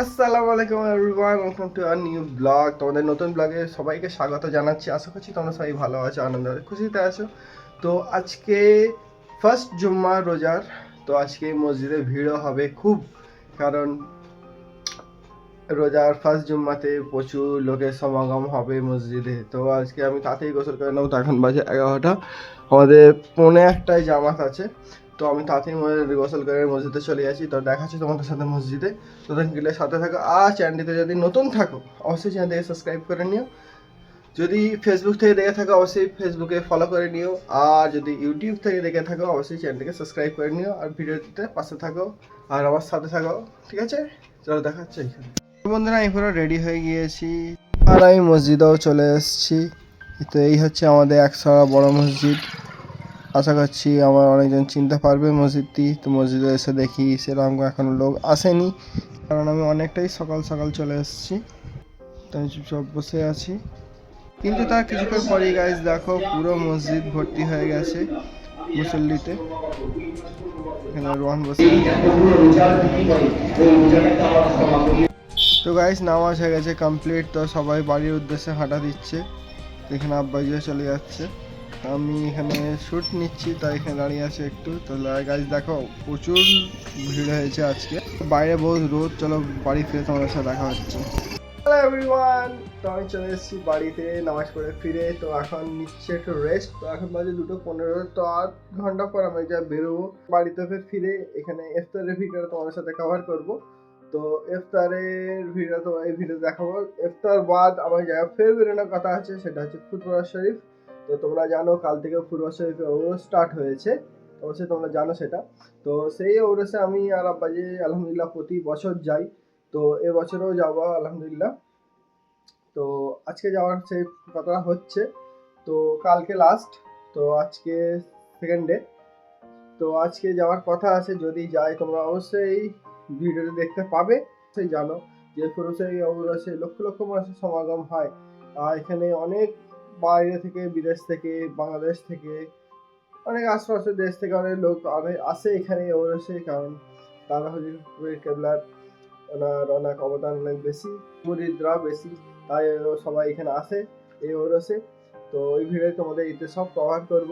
আসসালামু আলাইকুম everyone welcome to our new blog তোমাদের নতুন ব্লগে সবাইকে স্বাগত জানাচ্ছি। আশা করছি তোমরা সবাই ভালো আছো, আনন্দ খুশিতে আছো। তো আজকে ফার্স্ট জুম্মা রোজার, তো আজকে মসজিদে ভিড়ও হবে খুব। কারণ রোজার ফার্স্ট জুম্মাতে প্রচুর লোকের সমাগম হবে মসজিদে। তো আজকে আমি তাতেই গোসল করে নেব। তো এখন বাজে এগারোটা। আমাদের পৌনে একটায় জামাত আছে। তো আমি তাড়াতাড়ি গোসল করে মসজিদে চলে যাচ্ছি তো দেখাচ্ছি তোমাদের সাথে মসজিদে। নতুন গেলে সাথে থাকো। আর চ্যানেলটিতে যদি নতুন থাকো, অবশ্যই চ্যানেলটিকে সাবস্ক্রাইব করে নিও। যদি ফেসবুক থেকে দেখে থাকো, অবশ্যই ফেসবুকে ফলো করে নিও। আর যদি ইউটিউব থেকে দেখে থাকো, অবশ্যই চ্যানেলটিকে সাবস্ক্রাইব করে নিও। আর ভিডিওটিতে পাশে থাকো। আর আমার সাথে থাকো, ঠিক আছে? চলো দেখাচ্ছে এখানে। বন্ধুরা, আমি পুরো রেডি হয়ে গিয়েছি। আর আমি মসজিদেও চলে এসেছি। তো এই হচ্ছে আমাদের একশোড়া বড় মসজিদ। আশা করছি আমার অনেকজন চিনতে পারবে মসজিদটি। তো মসজিদে এসে দেখি সেরকম এখনও লোক আসেনি, কারণ আমি অনেকটাই সকাল সকাল চলে এসেছি। তো আমি চুপচাপ বসে আছি। কিন্তু তার কিছুক্ষণ পরেই গাইজ দেখো পুরো মসজিদ ভর্তি হয়ে গেছে মুসল্লিতে। এখানে রোহান বসে তো গাইজ নামাজ হয়ে গেছে কমপ্লিট তো সবাই বাড়ির উদ্দেশ্যে হাঁটা দিচ্ছে। এখানে আব্বাইও চলে যাচ্ছে। আমি এখানে শ্যুট নিচ্ছি তাই এখানে দাঁড়িয়ে আছে একটু। তো গাছ দেখো, প্রচুর ভিড় হয়েছে আজকে। বাইরে বহুত রোদ, চলো বাড়ি ফিরে তোমাদের সাথে দেখা হচ্ছে। হ্যালো এভরিওয়ান তো আমি চলে এসেছি বাড়িতে, নামাজ পড়ে ফিরে। তো এখন নিচ্ছে একটু রেস্ট তো এখন বাজে দুটো পনেরো। তো আধ ঘণ্টা পর আমি যা বেরোবো, বাড়িতে ফের এখানে ইফতারের ভিডিও তোমাদের সাথে কভার করব। তো ইফতারের ভিডিও তো এই ভিডিও দেখাবো। ইফতার বাদ আমার জায়গায় ফের বেরোনোর কথা আছে, সেটা হচ্ছে ফুটবল শরীফ। তো তোমরা জানো কাল থেকে ফুটবল শরীফে ওরস স্টার্ট হয়েছে। অবশ্যই তোমরা জানো সেটা। তো সেই ওরসে আমি আর আব্বাজি, আলহামদুলিল্লাহ প্রতি বছর যাই। তো এবছরও যাব, আলহামদুলিল্লাহ। তো আজকে যাওয়ার সেই কথা হচ্ছে। তো কালকে লাস্ট তো আজকে সেকেন্ড ডে তো আজকে যাওয়ার কথা আছে, যদি যাই তোমরা অবশ্যই ভিডিওটা দেখতে পাবে। সেই জানো যে ফুরুষে অবরসে লক্ষ লক্ষ মানুষের সমাগম হয়। আর এখানে অনেক বাইরে থেকে, বিদেশ থেকে, বাংলাদেশ থেকে, অনেক আশপাশের দেশ থেকে অনেক লোক অনেক আসে এখানে ওরসে কারণ তারা হজুর কেবলার ওনার অনেক অবদান অনেক বেশি মুরিদরা বেশি, তাই সবাই এখানে আসে এই ওরসে তো ওই ভিডিও তোমাদের এতে সব কভার করব।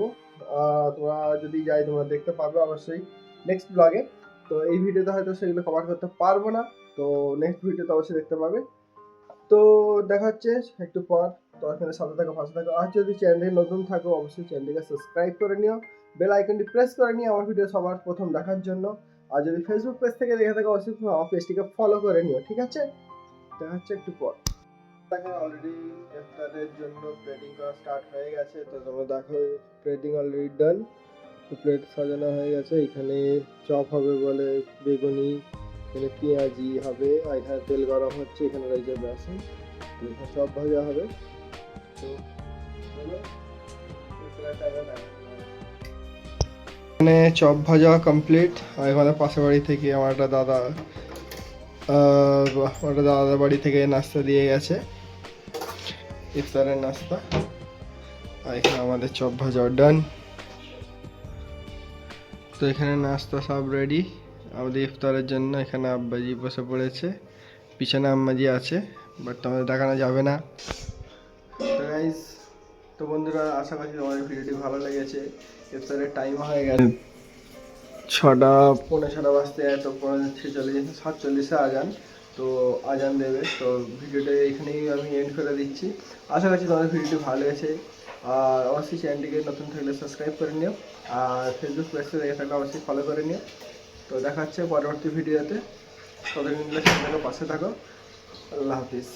তোমরা যদি যাই তোমরা দেখতে পাবে অবশ্যই নেক্সট ব্লগে তো এই ভিডিওতে হয়তো সেগুলো কভার করতে পারব না, তো নেক্সট ভিডিওতে অবশ্যই দেখতে পাবে। তো দেখা হচ্ছে একটু পর। তো এখানে সাথে থাকো, পাশে থাকো। আর যদি চ্যানেলে নতুন থাকো, অবশ্যই চ্যানেলটিকে সাবস্ক্রাইব করে নিও। বেল আইকনটি প্রেস করে নিও আমার ভিডিও সবার প্রথম দেখার জন্য। আর যদি ফেসবুক পেজ থেকে দেখে থাকো, অবশ্যই আমার পেজটিকে ফলো করে নিও, ঠিক আছে? দেখা হচ্ছে একটু পর। দেখো জন্য করা স্টার্ট হয়ে গেছে তোমরা দেখো প্লেটিং অলরেডি ডান প্লেট সাজানো হয়ে গেছে, এখানে চপ হবে বলে বেগুনি, এখানে পেঁয়াজি হবে, আর এখানে তেল গরম হচ্ছে, এখানে রয়েছে বেসন। তো এখানে চপ ভাজা হবে। এখানে চপ ভাজা কমপ্লিট আর এখানে পাশের বাড়ি থেকে আমার একটা দাদা আমার দাদার বাড়ি থেকে নাস্তা দিয়ে গেছে। ইফতারের নাস্তা। আর এখানে আমাদের চপ ভাজা ডান তো এখানে নাস্তা সব রেডি আমাদের ইফতারের জন্য এখানে আব্বাজি বসে পড়েছে। পিছনে আম্মাজি আছে বাট আমাদের দেখানো যাবে না। তো গাইজ তো বন্ধুরা আশা করছি তোমাদের ভিডিওটি ভালো লেগেছে। ইফতারের টাইম হয়ে গেছে। ছটা পৌনে ছটা বাজতে এত পৌনে ছেচল্লিশ সাতচল্লিশে আজান। তো আজান দেবে তো ভিডিওটা এখানেই আমি এন্ড করে দিচ্ছি। আশা করছি তোমাদের ভিডিওটি ভালো লেগেছে। আর অবশ্যই চ্যানেলটিকে নতুন থাকলে সাবস্ক্রাইব করে নিও। আর ফেসবুক পেজে দেখে থাকলে অবশ্যই ফলো করে নিও। তো দেখা হচ্ছে পরবর্তী ভিডিওতে। ততদিন চ্যানেলের পাশে থাকো। আল্লাহ হাফিজ।